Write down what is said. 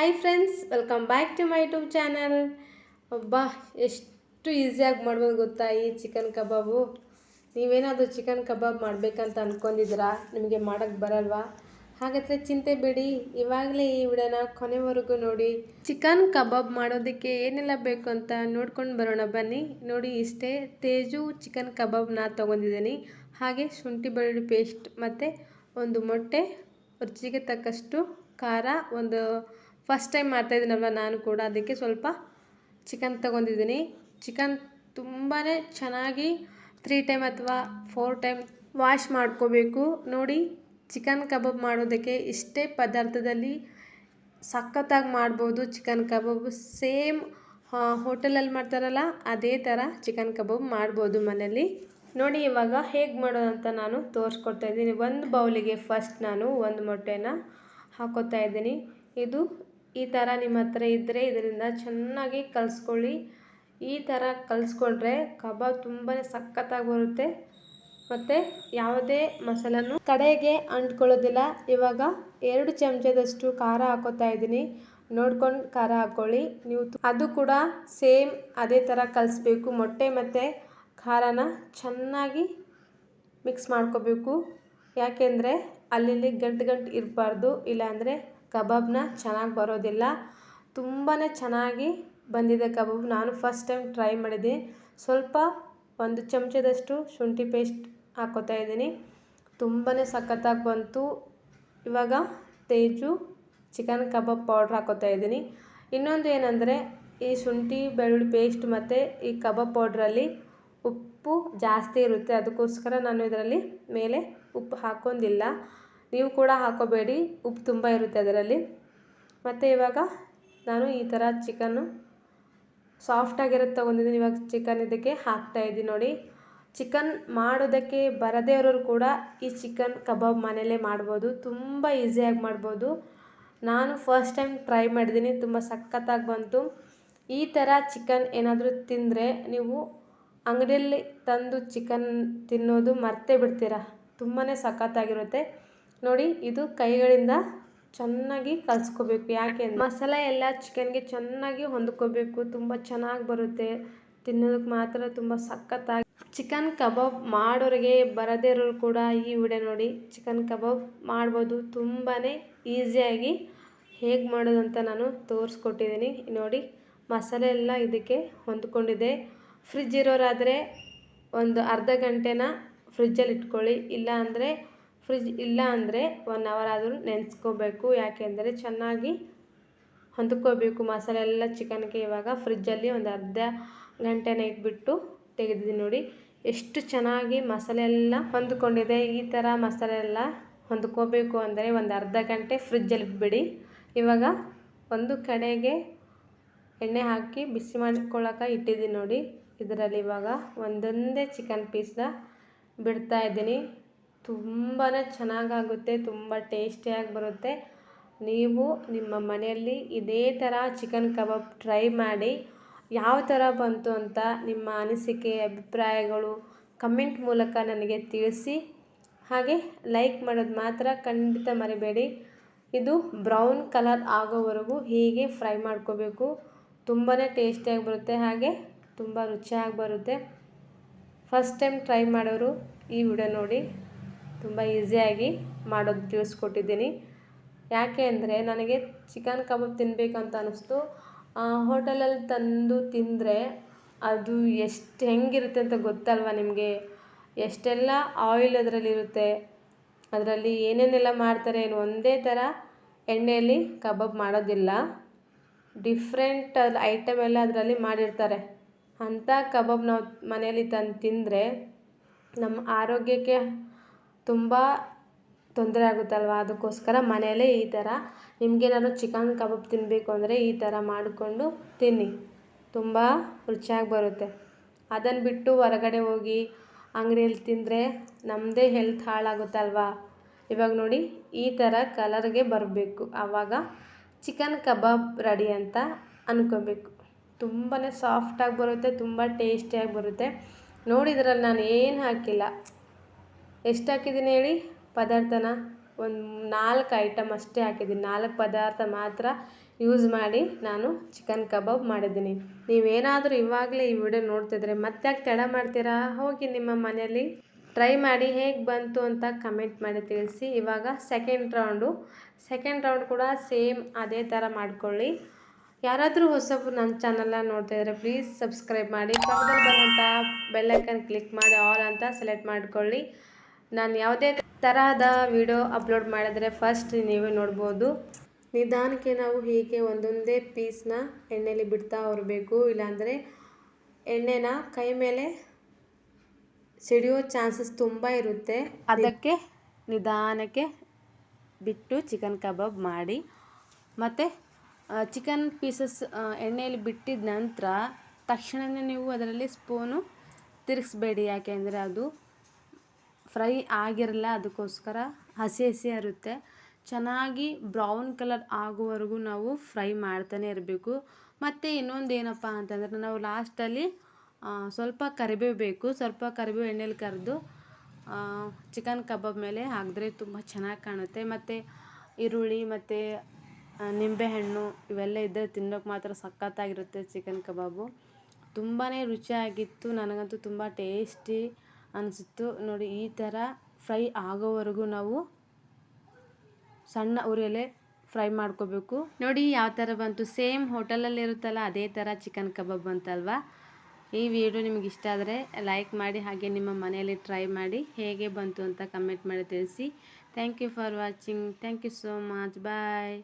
Hi friends welcome back to my YouTube channel ಒಬ್ಬ ಎಷ್ಟು ಈಸಿಯಾಗಿ ಮಾಡ್ಬೋದು ಗೊತ್ತಾ ಈ ಚಿಕನ್ ಕಬಾಬು ನೀವೇನಾದರೂ ಚಿಕನ್ ಕಬಾಬ್ ಮಾಡಬೇಕಂತ ಅಂದ್ಕೊಂಡಿದ್ದೀರಾ ನಿಮಗೆ ಮಾಡೋಕ್ಕೆ ಬರಲ್ವಾ? ಹಾಗಾದರೆ ಚಿಂತೆ ಬೇಡಿ, ಇವಾಗಲೇ ಈ ವಿಡಿಯೋನ ಕೊನೆವರೆಗೂ ನೋಡಿ. ಚಿಕನ್ ಕಬಾಬ್ ಮಾಡೋದಕ್ಕೆ ಏನೆಲ್ಲ ಬೇಕು ಅಂತ ನೋಡ್ಕೊಂಡು ಬರೋಣ ಬನ್ನಿ. ನೋಡಿ ಇಷ್ಟೇ, ತೇಜು ಚಿಕನ್ ಕಬಾಬ್ ನಾ ತೊಗೊಂಡಿದ್ದೀನಿ. ಹಾಗೆ ಶುಂಠಿ ಬೆಳ್ಳುಳ್ಳಿ ಪೇಸ್ಟ್ ಮತ್ತು ಒಂದು ಮೊಟ್ಟೆ, ರುಚಿಗೆ ತಕ್ಕಷ್ಟು ಖಾರ, ಒಂದು ಫಸ್ಟ್ ಟೈಮ್ ಮಾಡ್ತಾಯಿದ್ದೀನಲ್ವ ನಾನು ಕೂಡ, ಅದಕ್ಕೆ ಸ್ವಲ್ಪ ಚಿಕನ್ ತಗೊಂಡಿದ್ದೀನಿ. ಚಿಕನ್ ತುಂಬಾ ಚೆನ್ನಾಗಿ ತ್ರೀ ಟೈಮ್ ಅಥವಾ ಫೋರ್ ಟೈಮ್ ವಾಶ್ ಮಾಡ್ಕೋಬೇಕು. ನೋಡಿ ಚಿಕನ್ ಕಬಾಬ್ ಮಾಡೋದಕ್ಕೆ ಇಷ್ಟೇ ಪದಾರ್ಥದಲ್ಲಿ ಸಖತ್ತಾಗಿ ಮಾಡ್ಬೋದು ಚಿಕನ್ ಕಬಾಬ್ ಸೇಮ್ ಹೋಟೆಲಲ್ಲಿ ಮಾಡ್ತಾರಲ್ಲ, ಅದೇ ಥರ ಚಿಕನ್ ಕಬಾಬ್ ಮಾಡ್ಬೋದು ಮನೇಲಿ ನೋಡಿ, ಇವಾಗ ಹೇಗೆ ಮಾಡೋದು ಅಂತ ನಾನು ತೋರಿಸ್ಕೊಡ್ತಾ ಇದ್ದೀನಿ. ಒಂದು ಬೌಲಿಗೆ ಫಸ್ಟ್ ನಾನು ಒಂದು ಮೊಟ್ಟೆನ ಹಾಕೋತಾ ಇದ್ದೀನಿ. ಇದು ಈ ಥರ ನಿಮ್ಮ ಹತ್ರ ಇದ್ದರೆ ಇದರಿಂದ ಚೆನ್ನಾಗಿ ಕಲಿಸ್ಕೊಳ್ಳಿ. ಈ ಥರ ಕಲಿಸ್ಕೊಂಡ್ರೆ ಕಬಾಬ್ ತುಂಬಾ ಸಖತ್ತಾಗಿ ಬರುತ್ತೆ. ಮತ್ತು ಯಾವುದೇ ಮಸಾಲನು ಕಡೆಗೆ ಅಂಟ್ಕೊಳ್ಳೋದಿಲ್ಲ. ಇವಾಗ ಎರಡು ಚಮಚದಷ್ಟು ಖಾರ ಹಾಕೋತಾ ಇದ್ದೀನಿ. ನೋಡ್ಕೊಂಡು ಖಾರ ಹಾಕ್ಕೊಳ್ಳಿ. ನೀವು ಅದು ಕೂಡ ಸೇಮ್ ಅದೇ ಥರ ಕಲಿಸ್ಬೇಕು. ಮೊಟ್ಟೆ ಮತ್ತು ಖಾರನ ಚೆನ್ನಾಗಿ ಮಿಕ್ಸ್ ಮಾಡ್ಕೋಬೇಕು. ಯಾಕೆಂದರೆ ಅಲ್ಲಿ ಗಂಟು ಗಂಟು ಇರಬಾರ್ದು. ಇಲ್ಲಾಂದರೆ ಕಬಾಬ್ನ ಚೆನ್ನಾಗಿ ಬರೋದಿಲ್ಲ. ತುಂಬಾ ಚೆನ್ನಾಗಿ ಬಂದಿದೆ ಕಬಾಬ್. ನಾನು ಫಸ್ಟ್ ಟೈಮ್ ಟ್ರೈ ಮಾಡಿದ್ದೀನಿ ಸ್ವಲ್ಪ ಒಂದು ಚಮಚದಷ್ಟು ಶುಂಠಿ ಪೇಸ್ಟ್ ಹಾಕೋತಾ ಇದ್ದೀನಿ. ತುಂಬಾ ಸಖತ್ತಾಗಿ ಬಂತು. ಇವಾಗ ತೇಜು ಚಿಕನ್ ಕಬಾಬ್ ಪೌಡ್ರ್ ಹಾಕೋತಾ ಇದ್ದೀನಿ. ಇನ್ನೊಂದು ಏನಂದರೆ, ಈ ಶುಂಠಿ, ಬೆಳ್ಳುಳ್ಳಿ ಪೇಸ್ಟ್ ಮತ್ತು ಈ ಕಬಾಬ್ ಪೌಡ್ರಲ್ಲಿ ಉಪ್ಪು ಜಾಸ್ತಿ ಇರುತ್ತೆ. ಅದಕ್ಕೋಸ್ಕರ ನಾನು ಇದರಲ್ಲಿ ಮೇಲೆ ಉಪ್ಪು ಹಾಕೋದಿಲ್ಲ ನೀವು ಕೂಡ ಹಾಕೋಬೇಡಿ, ಉಪ್ಪು ತುಂಬ ಇರುತ್ತೆ ಅದರಲ್ಲಿ. ಮತ್ತು ಇವಾಗ ನಾನು ಈ ಥರ ಚಿಕನ್ನು ಸಾಫ್ಟಾಗಿರೋದು ತೊಗೊಂಡಿದ್ದೀನಿ. ಇವಾಗ ಚಿಕನ್ ಇದಕ್ಕೆ ಹಾಕ್ತಾಯಿದ್ದೀನಿ ನೋಡಿ. ಚಿಕನ್ ಮಾಡೋದಕ್ಕೆ ಬರದೇ ಇರೋರು ಕೂಡ ಈ ಚಿಕನ್ ಕಬಾಬ್ ಮನೆಯಲ್ಲೇ ಮಾಡ್ಬೋದು. ತುಂಬ ಈಸಿಯಾಗಿ ಮಾಡ್ಬೋದು. ನಾನು ಫಸ್ಟ್ ಟೈಮ್ ಟ್ರೈ ಮಾಡಿದ್ದೀನಿ. ತುಂಬ ಸಖತ್ತಾಗಿ ಬಂತು. ಈ ಥರ ಚಿಕನ್ ಏನಾದರೂ ತಿಂದರೆ ನೀವು ಅಂಗಡಿಯಲ್ಲಿ ತಂದು ಚಿಕನ್ ತಿನ್ನೋದು ಮರ್ತೇ ಬಿಡ್ತೀರ. ತುಂಬಾ ಸಖತ್ತಾಗಿರುತ್ತೆ. ನೋಡಿ, ಇದು ಕೈಗಳಿಂದ ಚೆನ್ನಾಗಿ ಕಲಿಸ್ಕೋಬೇಕು. ಯಾಕೆ ಮಸಾಲೆ ಎಲ್ಲ ಚಿಕನ್ಗೆ ಚೆನ್ನಾಗಿ ಹೊಂದ್ಕೋಬೇಕು. ತುಂಬ ಚೆನ್ನಾಗಿ ಬರುತ್ತೆ. ತಿನ್ನೋದಕ್ಕೆ ಮಾತ್ರ ತುಂಬ ಸಖತ್ತಾಗಿ. ಚಿಕನ್ ಕಬಾಬ್ ಮಾಡೋರಿಗೆ ಬರದೇ ಇರೋರು ಕೂಡ ಈ ವಿಡಿಯೋ ನೋಡಿ. ಚಿಕನ್ ಕಬಾಬ್ ಮಾಡ್ಬೋದು. ತುಂಬಾ ಈಸಿಯಾಗಿ ಹೇಗೆ ಮಾಡೋದು ಅಂತ ನಾನು ತೋರಿಸ್ಕೊಟ್ಟಿದ್ದೀನಿ ನೋಡಿ, ಮಸಾಲೆ ಎಲ್ಲ ಇದಕ್ಕೆ ಹೊಂದ್ಕೊಂಡಿದೆ ಫ್ರಿಜ್ ಇರೋರಾದರೆ ಒಂದು ಅರ್ಧ ಗಂಟೆನ ಫ್ರಿಜ್ಜಲ್ಲಿ ಇಟ್ಕೊಳ್ಳಿ. ಇಲ್ಲ ಅಂದರೆ ಫ್ರಿಜ್ ಇಲ್ಲ ಅಂದರೆ ಒನ್ ಅವರ್ ಆದರೂ ನೆನೆಸ್ಕೋಬೇಕು. ಯಾಕೆಂದರೆ ಚೆನ್ನಾಗಿ ಹೊಂದ್ಕೋಬೇಕು. ಮಸಾಲೆ ಎಲ್ಲ ಚಿಕನ್ಗೆ ಇವಾಗ ಫ್ರಿಜ್ಜಲ್ಲಿ ಒಂದು ಅರ್ಧ ಗಂಟೆನ ಇಟ್ಬಿಟ್ಟು ತೆಗೆದಿದ್ದೀನಿ ನೋಡಿ. ಎಷ್ಟು ಚೆನ್ನಾಗಿ ಮಸಾಲೆ ಎಲ್ಲ ಹೊಂದ್ಕೊಂಡಿದೆ. ಈ ಥರ ಮಸಾಲೆ ಎಲ್ಲ ಹೊಂದ್ಕೋಬೇಕು ಅಂದರೆ ಒಂದು ಅರ್ಧ ಗಂಟೆ ಫ್ರಿಜ್ಜಲ್ಲಿ ಇಟ್ಬಿಡಿ. ಇವಾಗ ಒಂದು ಕಡೆಗೆ ಎಣ್ಣೆ ಹಾಕಿ ಬಿಸಿ ಮಾಡ್ಕೊಳ್ಳೋಕೆ ಇಟ್ಟಿದ್ದೀನಿ ನೋಡಿ. ಇದರಲ್ಲಿ ಇವಾಗ ಒಂದೊಂದೇ ಚಿಕನ್ ಪೀಸ್ನ ಬಿಡ್ತಾ ಇದ್ದೀನಿ. ತುಂಬಾ ಚೆನ್ನಾಗಾಗುತ್ತೆ, ತುಂಬ ಟೇಸ್ಟಿಯಾಗಿ ಬರುತ್ತೆ. ನೀವು ನಿಮ್ಮ ಮನೆಯಲ್ಲಿ ಇದೇ ಥರ ಚಿಕನ್ ಕಬಾಬ್ ಟ್ರೈ ಮಾಡಿ, ಯಾವ ಥರ ಬಂತು ಅಂತ ನಿಮ್ಮ ಅನಿಸಿಕೆ, ಅಭಿಪ್ರಾಯಗಳು ಕಮೆಂಟ್ ಮೂಲಕ ನನಗೆ ತಿಳಿಸಿ. ಹಾಗೆ ಲೈಕ್ ಮಾಡೋದು ಮಾತ್ರ ಖಂಡಿತ ಮರಿಬೇಡಿ. ಇದು ಬ್ರೌನ್ ಕಲರ್ ಆಗೋವರೆಗೂ ಹೀಗೆ ಫ್ರೈ ಮಾಡ್ಕೋಬೇಕು. ತುಂಬಾ ಟೇಸ್ಟಿಯಾಗಿ ಬರುತ್ತೆ, ಹಾಗೆ ತುಂಬ ರುಚಿಯಾಗಿ ಬರುತ್ತೆ. ಫಸ್ಟ್ ಟೈಮ್ ಟ್ರೈ ಮಾಡೋರು ಈ ವಿಡಿಯೋ ನೋಡಿ. ತುಂಬ ಈಸಿಯಾಗಿ ಮಾಡೋದು ತಿಳಿಸ್ಕೊಟ್ಟಿದ್ದೀನಿ. ಯಾಕೆ ಅಂದರೆ ನನಗೆ ಚಿಕನ್ ಕಬಾಬ್ ತಿನ್ನಬೇಕಂತ ಅನ್ನಿಸ್ತು ಹೋಟೆಲಲ್ಲಿ ತಂದು ತಿಂದರೆ ಅದು ಎಷ್ಟು ಹೆಂಗಿರುತ್ತೆ ಅಂತ ಗೊತ್ತಲ್ವ ನಿಮಗೆ? ಎಷ್ಟೆಲ್ಲ ಆಯಿಲ್ ಅದರಲ್ಲಿರುತ್ತೆ? ಅದರಲ್ಲಿ ಏನೇನೆಲ್ಲ ಮಾಡ್ತಾರೆ ಏನು? ಒಂದೇ ಥರ ಎಣ್ಣೆಯಲ್ಲಿ ಕಬಾಬ್ ಮಾಡೋದಿಲ್ಲ. ಡಿಫ್ರೆಂಟ್ ಐಟಮ್ ಎಲ್ಲ ಅದರಲ್ಲಿ ಮಾಡಿರ್ತಾರೆ. ಅಂಥ ಕಬಾಬ್ ನಾವು ಮನೆಯಲ್ಲಿ ತಂದು ತಿಂದರೆ ನಮ್ಮ ಆರೋಗ್ಯಕ್ಕೆ ತುಂಬ ತೊಂದರೆ ಆಗುತ್ತಲ್ವ? ಅದಕ್ಕೋಸ್ಕರ ಮನೆಯಲ್ಲೇ ಈ ಥರ ನಿಮಗೇನಾದ್ರು ಚಿಕನ್ ಕಬಾಬ್ ತಿನ್ನಬೇಕು ಅಂದರೆ ಈ ಥರ ಮಾಡಿಕೊಂಡು ತಿನ್ನಿ. ತುಂಬ ರುಚಿಯಾಗಿ ಬರುತ್ತೆ. ಅದನ್ನು ಬಿಟ್ಟು ಹೊರಗಡೆ ಹೋಗಿ ಅಂಗಡಿಯಲ್ಲಿ ತಿಂದರೆ ನಮ್ಮದೇ ಹೆಲ್ತ್ ಹಾಳಾಗುತ್ತಲ್ವ? ಇವಾಗ ನೋಡಿ ಈ ಥರ ಕಲರ್ಗೆ ಬರಬೇಕು. ಆವಾಗ ಚಿಕನ್ ಕಬಾಬ್ ರೆಡಿ ಅಂತ ಅಂದ್ಕೋಬೇಕು ತುಂಬಾ ಸಾಫ್ಟಾಗಿ ಬರುತ್ತೆ, ತುಂಬ ಟೇಸ್ಟಿಯಾಗಿ ಬರುತ್ತೆ. ನೋಡಿದ್ರಲ್ಲಿ ನಾನು ಏನು ಹಾಕಿಲ್ಲ. ಎಷ್ಟು ಹಾಕಿದ್ದೀನಿ ಹೇಳಿ? ಪದಾರ್ಥನ ಒಂದು ನಾಲ್ಕು ಐಟಮ್ ಅಷ್ಟೇ ಹಾಕಿದ್ದೀನಿ. ನಾಲ್ಕು ಪದಾರ್ಥ ಮಾತ್ರ ಯೂಸ್ ಮಾಡಿ ನಾನು ಚಿಕನ್ ಕಬಾಬ್ ಮಾಡಿದ್ದೀನಿ. ನೀವೇನಾದರೂ ಇವಾಗಲೇ ಈ ವಿಡಿಯೋ ನೋಡ್ತಿದ್ರೆ ಮತ್ತೆ ಯಾಕೆ ತಡ ಮಾಡ್ತೀರಾ? ಹೋಗಿ ನಿಮ್ಮ ಮನೆಯಲ್ಲಿ ಟ್ರೈ ಮಾಡಿ ಹೇಗೆ ಬಂತು ಅಂತ ಕಮೆಂಟ್ ಮಾಡಿ ತಿಳಿಸಿ. ಇವಾಗ ಸೆಕೆಂಡ್ ರೌಂಡು ಸೆಕೆಂಡ್ ರೌಂಡ್ ಕೂಡ ಸೇಮ್ ಅದೇ ಥರ ಮಾಡ್ಕೊಳ್ಳಿ. ಯಾರಾದರೂ ಹೊಸಬ್ರು ನನ್ನ ಚಾನಲ್ನ ನೋಡ್ತಾಯಿದ್ರೆ ಪ್ಲೀಸ್ ಸಬ್ಸ್ಕ್ರೈಬ್ ಮಾಡಿ. ಪಕ್ಕದಲ್ಲಿ ಬರುವಂಥ ಬೆಲ್ಲೈಕನ್ ಕ್ಲಿಕ್ ಮಾಡಿ ಆಲ್ ಅಂತ ಸೆಲೆಕ್ಟ್ ಮಾಡ್ಕೊಳ್ಳಿ. ನಾನು ಯಾವುದೇ ತರಹದ ವಿಡಿಯೋ ಅಪ್ಲೋಡ್ ಮಾಡಿದ್ರೆ ಫಸ್ಟ್ ನೀವೇ ನೋಡ್ಬೋದು. ನಿಧಾನಕ್ಕೆ ನಾವು ಹೀಗೆ ಒಂದೊಂದೇ ಪೀಸ್ನ ಎಣ್ಣೆಲಿ ಬಿಡ್ತಾ ಹೊರಬೇಕು ಇಲ್ಲಾಂದರೆ ಎಣ್ಣೆನ ಕೈ ಮೇಲೆ ಸಿಡಿಯೋ ಚಾನ್ಸಸ್ ತುಂಬ ಇರುತ್ತೆ. ಅದಕ್ಕೆ ನಿಧಾನಕ್ಕೆ ಬಿಟ್ಟು ಚಿಕನ್ ಕಬಾಬ್ ಮಾಡಿ. ಮತ್ತು ಚಿಕನ್ ಪೀಸಸ್ ಎಣ್ಣೆಯಲ್ಲಿ ಬಿಟ್ಟಿದ ನಂತರ ತಕ್ಷಣವೇ ನೀವು ಅದರಲ್ಲಿ ಸ್ಪೂನು ತಿರುಗಿಸ್ಬೇಡಿ. ಯಾಕೆಂದರೆ ಅದು ಫ್ರೈ ಆಗಿರಲ್ಲ ಅದಕ್ಕೋಸ್ಕರ ಹಸಿ ಹಸಿ ಇರುತ್ತೆ. ಚೆನ್ನಾಗಿ ಬ್ರೌನ್ ಕಲರ್ ಆಗುವವರೆಗೂ ನಾವು ಫ್ರೈ ಮಾಡ್ತಾನೆ ಇರಬೇಕು. ಮತ್ತು ಇನ್ನೊಂದು ಏನಪ್ಪ ಅಂತಂದರೆ ನಾವು ಲಾಸ್ಟಲ್ಲಿ ಸ್ವಲ್ಪ ಕರಿಬೇವು ಬೇಕು. ಸ್ವಲ್ಪ ಕರಿಬೇವು ಎಣ್ಣೆಲಿ ಕರೆದು ಚಿಕನ್ ಕಬಾಬ್ ಮೇಲೆ ಹಾಕಿದ್ರೆ ತುಂಬ ಚೆನ್ನಾಗಿ ಕಾಣುತ್ತೆ. ಮತ್ತು ಈರುಳ್ಳಿ ಮತ್ತು ನಿಂಬೆಹಣ್ಣು ಇವೆಲ್ಲ ಇದ್ದರೆ ತಿನ್ನೋಕೆ ಮಾತ್ರ ಸಖತ್ತಾಗಿರುತ್ತೆ ಚಿಕನ್ ಕಬಾಬು. ತುಂಬಾ ರುಚಿಯಾಗಿತ್ತು. ನನಗಂತೂ ತುಂಬ ಟೇಸ್ಟಿ. ಅನಿಸಿತ್ತು. ನೋಡಿ, ಈ ಥರ ಫ್ರೈ ಆಗೋವರೆಗೂ ನಾವು ಸಣ್ಣ ಉರಿಯಲ್ಲೇ ಫ್ರೈ ಮಾಡ್ಕೋಬೇಕು. ನೋಡಿ, ಯಾವ ಥರ ಬಂತು. ಸೇಮ್ ಹೋಟೆಲಲ್ಲಿ ಇರುತ್ತಲ್ಲ, ಅದೇ ಥರ ಚಿಕನ್ ಕಬಾಬ್ ಬಂತಲ್ವಾ? ಈ ವಿಡಿಯೋ ನಿಮಗೆ ಇಷ್ಟ ಆದರೆ ಲೈಕ್ ಮಾಡಿ, ಹಾಗೆ ನಿಮ್ಮ ಮನೆಯಲ್ಲಿ ಟ್ರೈ ಮಾಡಿ ಹೇಗೆ ಬಂತು ಅಂತ ಕಮೆಂಟ್ ಮಾಡಿ ತಿಳಿಸಿ. Thank you for watching. Thank you so much. Bye.